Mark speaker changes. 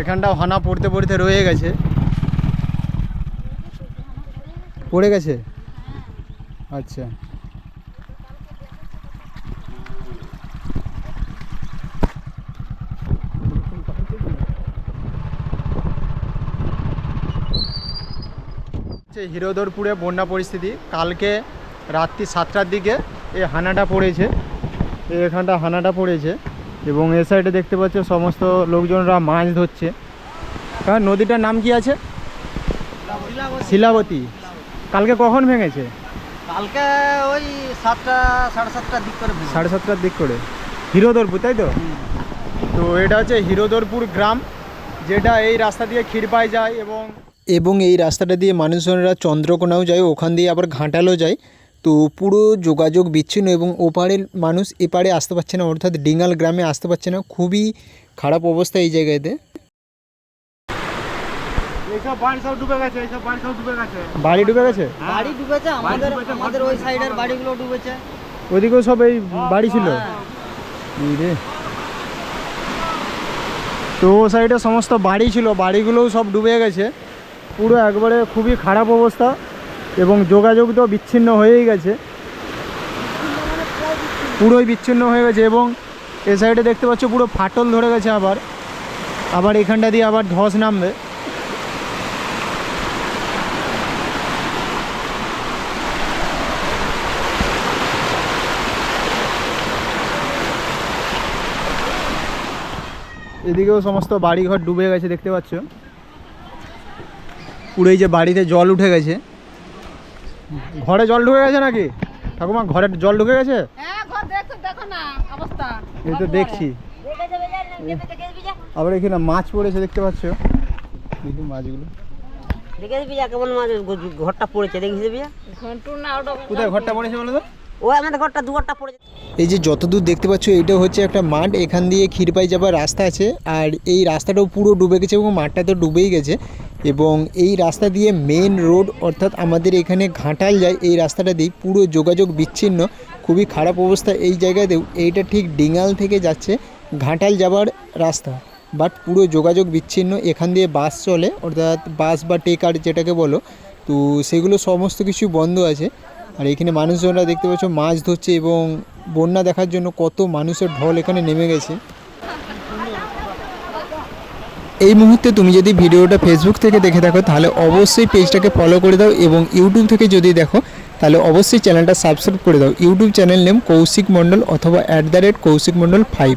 Speaker 1: এখানটাও হানা পড়তে পড়তে রয়ে গেছে। পড়ে গেছে? আচ্ছা। হচ্ছে হিরোদরপুরে বন্যা পরিস্থিতি। কালকে রাত্রি সাতটার দিকে এই হানাটা পড়েছে। এখানটা হানাটা পড়েছে। এবং এ সাইডে দেখতে পাচ্ছ সমস্ত লোকজনরা মাছ ধরছে। কারণ নদীটার নাম কি আছে? শিলাবতী। কালকে কখন ভেঙেছে?
Speaker 2: কালকে ওই সাতটা সাড়ে সাতটার দিক করে
Speaker 1: সাড়ে সাতটার দিক করে। হিরোদরপুর তাই তো? তো এটা হচ্ছে হিরোদরপুর গ্রাম যেটা এই রাস্তা দিয়ে ক্ষীরপাই যায় এবং এবং এই রাস্তাটা দিয়ে মানুষজনেরা চন্দ্রকোনাও যায় ওখান দিয়ে আবার ঘাটালও যায়। তো পুরো যোগাযোগ বিচ্ছিন্ন এবং ওপারের মানুষ এপারে আসতে পারছে না অর্থাৎ ডিঙ্গাল গ্রামে আসতে পারছে না। খুবই খারাপ অবস্থা এই জায়গাতে।
Speaker 3: বাড়ি ডুবে গেছে বাড়ি সব ডুবে গেছে।
Speaker 1: বাড়ি ডুবে গেছে?
Speaker 2: বাড়ি ডুবেছে আমাদের আমাদের ওই সাইডের বাড়িগুলো ডুবেছে।
Speaker 1: ওদিকেও সব এই বাড়ি ছিল।
Speaker 2: হ্যাঁ।
Speaker 1: তো ও সাইডে সমস্ত বাড়ি ছিল বাড়িগুলোও সব ডুবে গেছে। পুরো একবারে খুবই খারাপ অবস্থা। এবং যোগাযোগ তো বিচ্ছিন্ন হয়েই গেছে। পুরোই বিচ্ছিন্ন হয়ে গেছে এবং এ সাইডে দেখতে পাচ্ছ পুরো ফাটল ধরে গেছে আবার। আবার এখানটা দিয়ে আবার ধস নামবে। এদিকেও সমস্ত বাড়িঘর ডুবে গেছে, দেখতে পাচ্ছ। পুরো এই যে বাড়িতে জল উঠে গেছে। ঘরে জল ঢুকে গেছে নাকি? ঠাকুমা ঘরে জল ঢুকে গেছে?
Speaker 4: হ্যাঁ ঘর দেখো দেখো না অবস্থা।
Speaker 1: এই তো দেখছি। আবার এখানে মাছ পড়েছে দেখতে পাচ্ছ? দেখি মাছগুলো।
Speaker 2: দেখে দিবি যা কেমন মাঝে ঘরটা পড়েছে
Speaker 1: কোথায় ঘরটা পড়েছে। বলো তো?
Speaker 2: ও আমাদের ঘরটা দু পড়েছে।
Speaker 1: এই যে যতদূর দেখতে পাচ্ছ এটা হচ্ছে একটা মাঠ। এখান দিয়ে ক্ষীরপাই যাবার রাস্তা আছে আর এই রাস্তাটাও পুরো ডুবে গেছে এবং মাঠটা তো ডুবেই গেছে। এবং এই রাস্তা দিয়ে মেন রোড অর্থাৎ আমাদের এখানে ঘাটাল যায়, এই রাস্তাটা দিয়ে পুরো যোগাযোগ বিচ্ছিন্ন। খুবই খারাপ অবস্থা এই জায়গাতেও। এইটা ঠিক ডিঙ্গাল থেকে যাচ্ছে ঘাটাল যাবার রাস্তা। বাট পুরো যোগাযোগ বিচ্ছিন্ন, এখান দিয়ে বাস চলে, অর্থাৎ বাস বা টেকার যেটাকে বলো, তো সেগুলো সমস্ত কিছু বন্ধ আছে। আর এখানে মানুষজনরা দেখতে পাচ্ছ মাছ ধরছে এবং বন্যা দেখার জন্য কত মানুষের ঢল এখানে নেমে গেছে। এই মুহূর্তে তুমি যদি ভিডিওটা ফেসবুক থেকে দেখে থাকো, তাহলে অবশ্যই পেজটাকে ফলো করে দাও এবং ইউটিউব থেকে যদি দেখো, তাহলে অবশ্যই চ্যানেলটা সাবস্ক্রাইব করে দাও। YouTube channel name Koushik Mondal অথবা at the rate Koushik Mondal five